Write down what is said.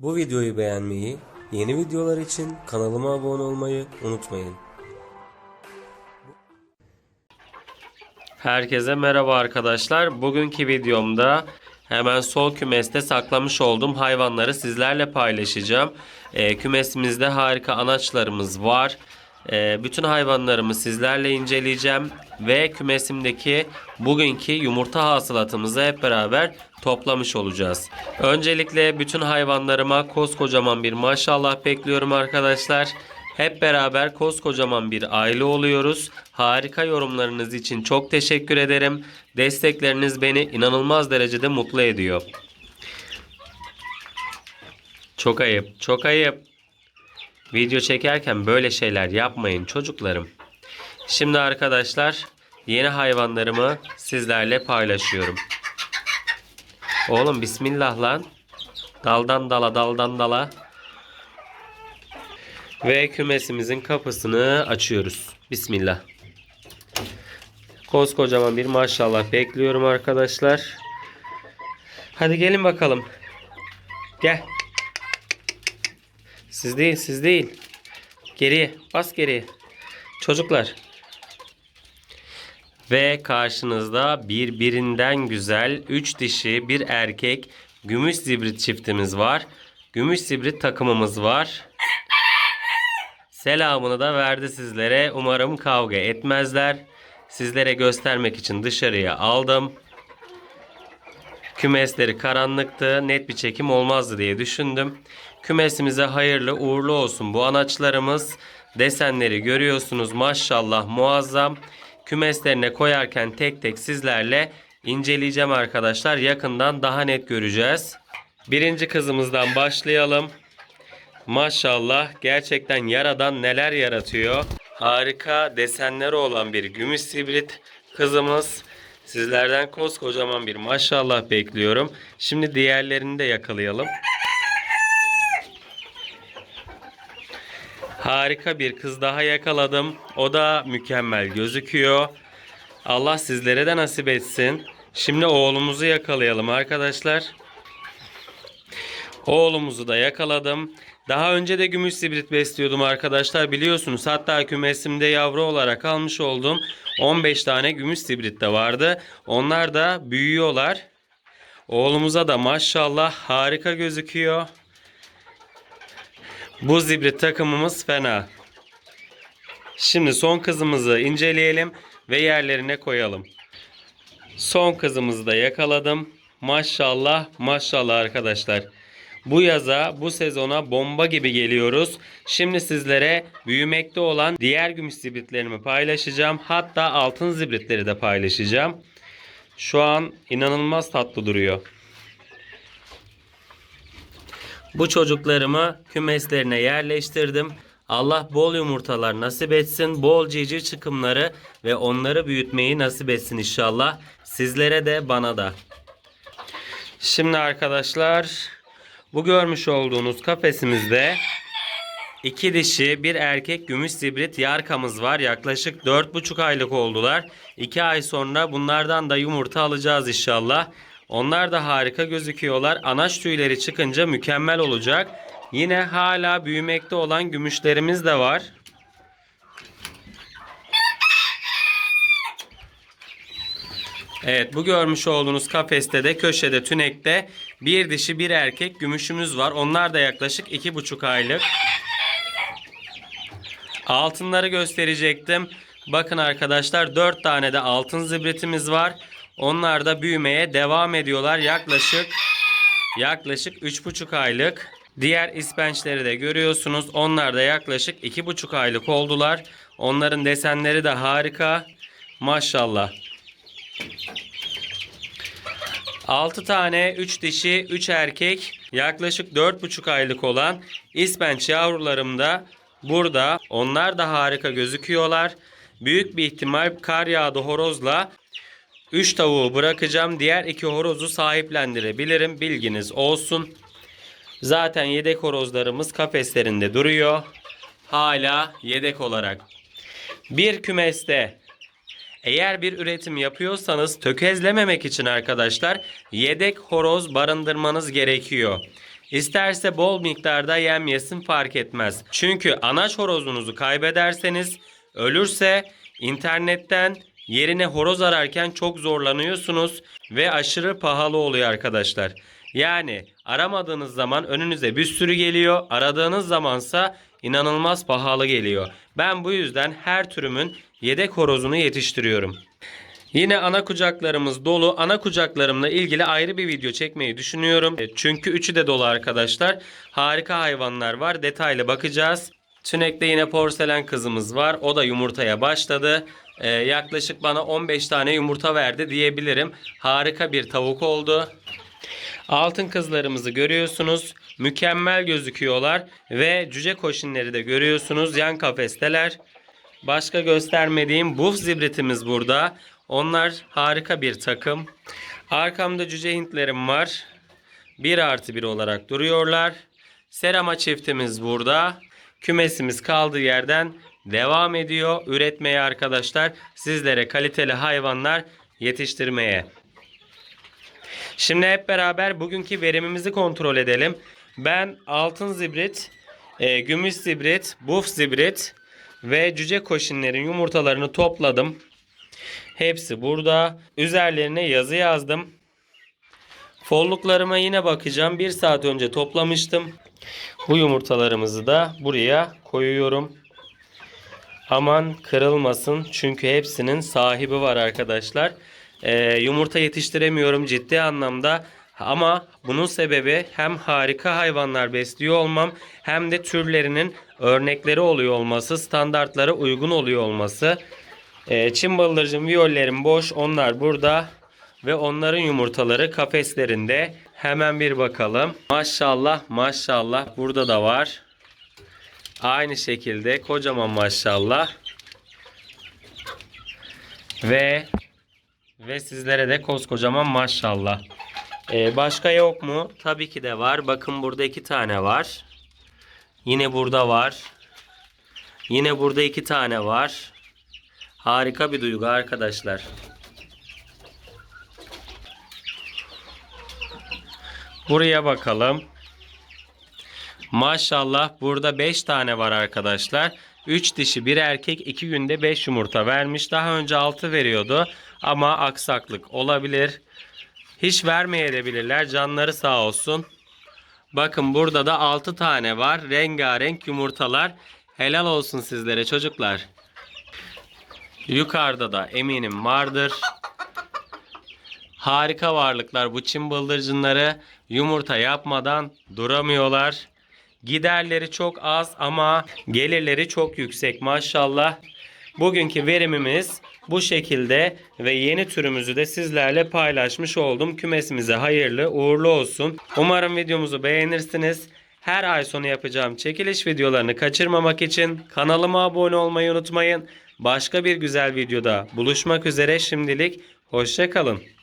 Bu videoyu beğenmeyi, yeni videolar için kanalıma abone olmayı unutmayın. Herkese merhaba arkadaşlar. Bugünkü videomda hemen sol kümeste saklamış olduğum hayvanları sizlerle paylaşacağım. Ee, kümesimizde harika anaçlarımız var. Ee, bütün hayvanlarımı sizlerle inceleyeceğim ve kümesimdeki bugünkü yumurta hasılatımızı hep beraber toplamış olacağız. Öncelikle bütün hayvanlarıma koskocaman bir maşallah bekliyorum arkadaşlar. Hep beraber koskocaman bir aile oluyoruz. Harika yorumlarınız için çok teşekkür ederim. Destekleriniz beni inanılmaz derecede mutlu ediyor. Çok ayıp, çok ayıp. Video çekerken böyle şeyler yapmayın çocuklarım. Şimdi arkadaşlar yeni hayvanlarımı sizlerle paylaşıyorum. Oğlum bismillah lan. Daldan dala daldan dala. Ve kümesimizin kapısını açıyoruz. Bismillah. Koskocaman bir maşallah bekliyorum arkadaşlar. Hadi gelin bakalım. Gel. Siz değil, siz değil. Geriye, bas geriye. Çocuklar. Ve karşınızda birbirinden güzel 3 dişi bir erkek gümüş zibrit çiftimiz var. Gümüş zibrit takımımız var. Selamını da verdi sizlere. Umarım kavga etmezler. Sizlere göstermek için dışarıya aldım. Kümesleri karanlıktı. Net bir çekim olmazdı diye düşündüm. Kümesimize hayırlı uğurlu olsun bu anaçlarımız. Desenleri görüyorsunuz maşallah muazzam. Kümeslerine koyarken tek tek sizlerle inceleyeceğim arkadaşlar. Yakından daha net göreceğiz. Birinci kızımızdan başlayalım. Maşallah gerçekten yaradan neler yaratıyor. Harika desenleri olan bir gümüş sibrit kızımız. Sizlerden koskocaman bir maşallah bekliyorum. Şimdi diğerlerini de yakalayalım. Harika bir kız daha yakaladım. O da mükemmel gözüküyor. Allah sizlere de nasip etsin. Şimdi oğlumuzu yakalayalım arkadaşlar. Oğlumuzu da yakaladım. Daha önce de gümüş sibrit besliyordum arkadaşlar biliyorsunuz. Hatta kümesimde yavru olarak almış olduğum 15 tane gümüş sibrit de vardı. Onlar da büyüyorlar. Oğlumuza da maşallah harika gözüküyor. Bu zibrit takımımız fena. Şimdi son kızımızı inceleyelim ve yerlerine koyalım. Son kızımızı da yakaladım. Maşallah maşallah arkadaşlar. Bu yaza, bu sezona bomba gibi geliyoruz. Şimdi sizlere büyümekte olan diğer gümüş zibritlerimi paylaşacağım. Hatta altın zibritleri de paylaşacağım. Şu an inanılmaz tatlı duruyor. Bu çocuklarımı kümeslerine yerleştirdim. Allah bol yumurtalar nasip etsin, bol cici çıkımları ve onları büyütmeyi nasip etsin inşallah. Sizlere de bana da. Şimdi arkadaşlar bu görmüş olduğunuz kafesimizde iki dişi bir erkek gümüş zibrit yarkamız var. Yaklaşık 4,5 aylık oldular. 2 ay sonra bunlardan da yumurta alacağız inşallah. Onlar da harika gözüküyorlar. Anaç tüyleri çıkınca mükemmel olacak. Yine hala büyümekte olan gümüşlerimiz de var. Evet bu görmüş olduğunuz kafeste de köşede tünekte bir dişi bir erkek gümüşümüz var. Onlar da yaklaşık iki buçuk aylık. Altınları gösterecektim. Bakın arkadaşlar 4 tane de altın zibritimiz var. Onlar da büyümeye devam ediyorlar. Yaklaşık yaklaşık 3,5 aylık. Diğer ispençleri de görüyorsunuz. Onlar da yaklaşık 2,5 aylık oldular. Onların desenleri de harika. Maşallah. 6 tane 3 dişi 3 erkek yaklaşık 4,5 aylık olan ispenç yavrularım da burada. Onlar da harika gözüküyorlar. Büyük bir ihtimal kar yağdı horozla 3 tavuğu bırakacağım. Diğer 2 horozu sahiplendirebilirim. Bilginiz olsun. Zaten yedek horozlarımız kafeslerinde duruyor. Hala yedek olarak. Bir kümeste eğer bir üretim yapıyorsanız tökezlememek için arkadaşlar yedek horoz barındırmanız gerekiyor. İsterse bol miktarda yem yesin fark etmez. Çünkü anaç horozunuzu kaybederseniz ölürse internetten yerine horoz ararken çok zorlanıyorsunuz ve aşırı pahalı oluyor arkadaşlar. Yani aramadığınız zaman önünüze bir sürü geliyor. Aradığınız zamansa inanılmaz pahalı geliyor. Ben bu yüzden her türümün yedek horozunu yetiştiriyorum. Yine ana kucaklarımız dolu. Ana kucaklarımla ilgili ayrı bir video çekmeyi düşünüyorum. E, Çünkü üçü de dolu arkadaşlar. Harika hayvanlar var. Detaylı bakacağız. Tünek'te yine porselen kızımız var. O da yumurtaya başladı. E, yaklaşık bana 15 tane yumurta verdi diyebilirim. Harika bir tavuk oldu. Altın kızlarımızı görüyorsunuz. Mükemmel gözüküyorlar. Ve cüce koşinleri de görüyorsunuz. Yan kafesteler. Başka göstermediğim buf zibritimiz burada. Onlar harika bir takım. Arkamda cüce hintlerim var. 1 artı 1 olarak duruyorlar. Serama çiftimiz burada. Kümesimiz kaldığı yerden devam ediyor üretmeye arkadaşlar. Sizlere kaliteli hayvanlar yetiştirmeye. Şimdi hep beraber bugünkü verimimizi kontrol edelim. Ben altın zibrit, e, gümüş zibrit, buf zibrit ve cüce koşinlerin yumurtalarını topladım. Hepsi burada. Üzerlerine yazı yazdım. Folluklarıma yine bakacağım. Bir saat önce toplamıştım. Bu yumurtalarımızı da buraya koyuyorum. Aman kırılmasın çünkü hepsinin sahibi var arkadaşlar. Ee, yumurta yetiştiremiyorum ciddi anlamda. Ama bunun sebebi hem harika hayvanlar besliyor olmam hem de türlerinin örnekleri oluyor olması, standartlara uygun oluyor olması. Ee, Çin bıldırcın viyollerim boş. Onlar burada. Ve onların yumurtaları kafeslerinde. Hemen bir bakalım. Maşallah maşallah burada da var. Aynı şekilde kocaman maşallah. Ve ve sizlere de koskocaman maşallah. Ee, başka yok mu? Tabii ki de var. Bakın burada iki tane var. Yine burada var. Yine burada iki tane var. Harika bir duygu arkadaşlar. Buraya bakalım. Maşallah burada 5 tane var arkadaşlar. 3 dişi bir erkek 2 günde 5 yumurta vermiş. Daha önce 6 veriyordu ama aksaklık olabilir. Hiç vermeyebilirler. Canları sağ olsun. Bakın burada da 6 tane var. Rengarenk yumurtalar. Helal olsun sizlere çocuklar. Yukarıda da eminim vardır. Harika varlıklar bu Çin bıldırcınları yumurta yapmadan duramıyorlar. Giderleri çok az ama gelirleri çok yüksek maşallah. Bugünkü verimimiz bu şekilde ve yeni türümüzü de sizlerle paylaşmış oldum. Kümesimize hayırlı uğurlu olsun. Umarım videomuzu beğenirsiniz. Her ay sonu yapacağım çekiliş videolarını kaçırmamak için kanalıma abone olmayı unutmayın. Başka bir güzel videoda buluşmak üzere şimdilik hoşçakalın.